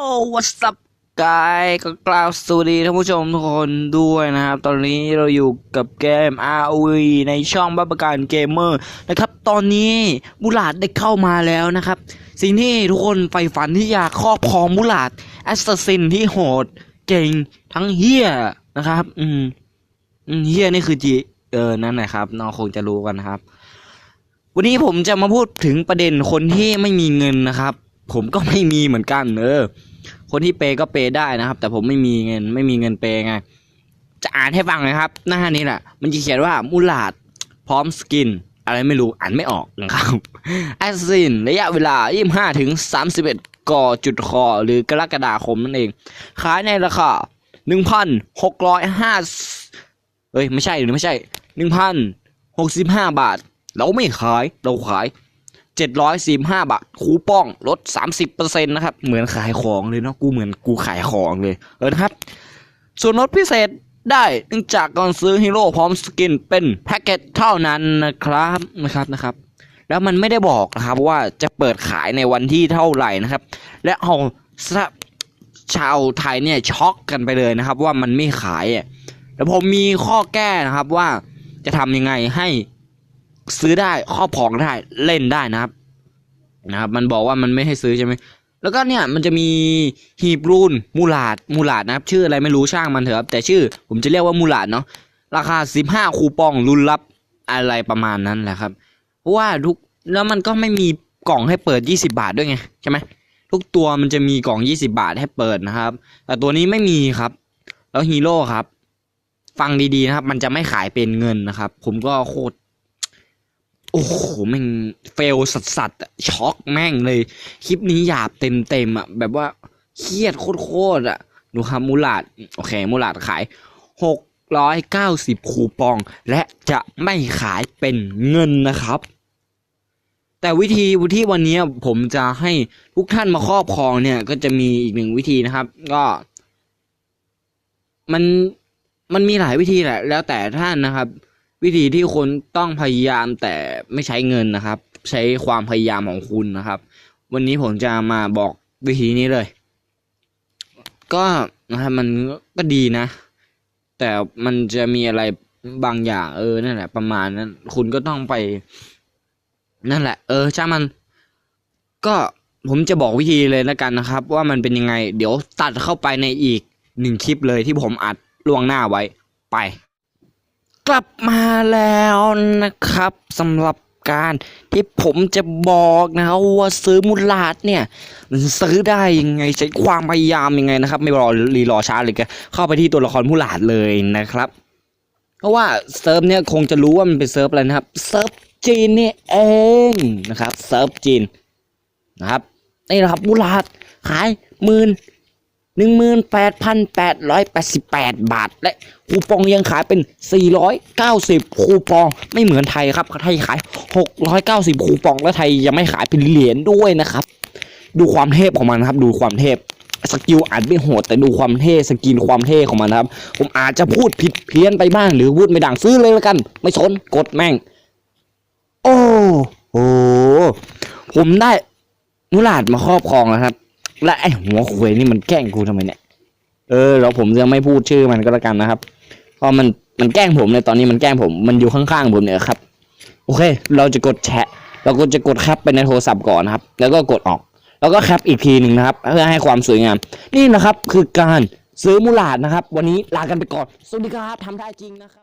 โอ้ what's up กายก็กล่าวสวัสดีท่านผู้ชมทุกคนด้วยนะครับ ตอนนี้เราอยู่กับเกม ROV ในช่องบับการเกมเมอร์นะครับ ตอนนี้มูลาดได้เข้ามาแล้วนะครับ สิ่งที่ทุกคนใฝ่ฝันที่อยากครอบครองมูลาดแอสซัสซินที่โหดเก่งทั้งเฮียนะครับ อืมอืมเฮียนี่คือจีเออนั่นแหละครับน้องคงจะรู้กันนะครับ วันนี้ผมจะมาพูดถึงประเด็นคนที่ไม่มีเงินนะครับ ผมก็ไม่มีเหมือนกันเออ คนที่เปย์ก็เปย์ได้นะครับ แต่ผมไม่มีเงินไม่มีเงินเปย์ไง จะอ่านให้ฟังนะครับ หน้านี้แหละมันจะเขียนว่ามูลาดพร้อมสกิน อะไรไม่รู้อ่านไม่ออกนะครับแอสซินระยะเวลา 25ถึง31กจุดคอหรือกรกฎาคมนั่นเอง ขายในราคา 1,605เฮ้ยไม่ใช่หรือไม่ใช่ 1,065 บาท เราไม่ขายเราขาย 745 บาท คูปองลด 30%นะครับ เหมือนขายของเลยเนาะ กูเหมือนกูขายของเลย เออนะครับ ส่วนลดพิเศษได้เนื่องจากก่อนซื้อฮีโร่พร้อมสกินเป็นแพ็กเกจเท่านั้นนะครับนะครับนะครับ แล้วมันไม่ได้บอกนะครับว่าจะเปิดขายในวันที่เท่าไหร่นะครับ และเอาชาวไทยเนี่ยช็อกกันไปเลยนะครับ ว่ามันไม่ขายอะแล้วผมมีข้อแก้นะครับว่าจะทำยังไงให้ ซื้อได้ครอบครองได้เล่นได้นะครับ นะครับ มันบอกว่ามันไม่ให้ซื้อใช่ไหมแล้วก็เนี่ยมันจะมีฮีบรูนมูลาดมูลาดนะครับ ชื่ออะไรไม่รู้ช่างมันเถอะครับแต่ชื่อผมจะเรียกว่ามูลาดเนาะราคาสิบห้าคูปองรุนรับอะไรประมาณนั้นแหละครับเพราะว่าทุกแล้วมันก็ไม่มีกล่องให้เปิดยี่สิบาทด้วยไงใช่ไหมทุกตัวมันจะมีกล่องยี่สิบาทให้เปิดนะครับ แต่ตัวนี้ไม่มีครับ แล้วฮีโร่ครับ ฟังดีๆนะครับ มันจะไม่ขายเป็นเงินนะครับ ผมก็โคตร โอ้โหแม่งเฟลสัสสัสอะช็อกแม่งเลย คลิปนี้หยาบเต็มเต็มอะ แบบว่าเครียดโคตรๆอะ ดูครับมูลาดโอเค มูลาดขายหกร้อยเก้าสิบคูปอง และจะไม่ขายเป็นเงินนะครับ แต่วิธีที่วันนี้ผมจะให้ทุกท่านมาครอบครองเนี่ย ก็จะมีอีกหนึ่งวิธีนะครับ ก็ มันมันมีหลายวิธีแหละ แล้วแต่ท่านนะครับ วิธีที่คุณต้องพยายามแต่ไม่ใช้เงินนะครับ ใช้ความพยายามของคุณนะครับ วันนี้ผมจะมาบอกวิธีนี้เลย ก็นะครับมันก็ดีนะ แต่มันจะมีอะไรบางอย่างเออนั่นแหละ ประมาณนั้น คุณก็ต้องไป นั่นแหละ เออช่างมัน ก็ผมจะบอกวิธีเลยแล้วกันนะครับ ว่ามันเป็นยังไง เดี๋ยวตัดเข้าไปในอีกหนึ่งคลิปเลยที่ผมอัดล่วงหน้าไว้ไป กลับมาแล้วนะครับสำหรับการที่ผมจะบอกนะครับว่าซื้อมูลาดเนี่ยซื้อได้ยังไงใช้ความพยายามยังไงนะครับ ไม่รอรีรอช้าเลยก็เข้าไปที่ตัวละครมูลาดเลยนะครับ เพราะว่าเซิร์ฟเนี่ยคงจะรู้ว่ามันเป็นเซิร์ฟอะไรนะครับเซิร์ฟจีนนี่เองนะครับเซิร์ฟจีนนะครับนี่นะครับมูลาดขายหมื่น หนึ่งหมื่นแปดพันแปดร้อยแปดสิบแปดบาท และคูปองยังขายเป็นสี่ร้อยเก้าสิบคูปองไม่เหมือนไทยครับไทยขายหกร้อยเก้าสิบคูปองและไทยยังไม่ขายเป็นเหรียญด้วยนะครับ ดูความเทพของมันครับ ดูความเทพสกิลอาจไม่โหดแต่ดูความเท่สกินความเท่ของมันครับ ผมอาจจะพูดผิดเพี้ยนไปบ้างหรือพูดไม่ดังซื้อเลยแล้วกัน ไม่สนกดแม่ง โอ้โหผมได้นุลาดมาครอบครองแล้วครับ และไอหัวคุยนี่มันแกล้งกูทำไมเนี่ย เออแล้วผมจะไม่พูดชื่อมันก็แล้วกันนะครับ เพราะมันมันแกล้งผมในตอนนี้มันแกล้งผม มันอยู่ข้างๆผมเนี่ยครับ โอเค เราจะกดแชะ เราก็จะกดแคปไปในโทรศัพท์ก่อนนะครับ แล้วก็กดออก แล้วก็แคปอีกทีหนึ่งนะครับ เพื่อให้ความสวยงาม นี่นะครับคือการซื้อมูลาดนะครับ วันนี้ลากันไปก่อน สวัสดีครับทำได้จริงนะครับ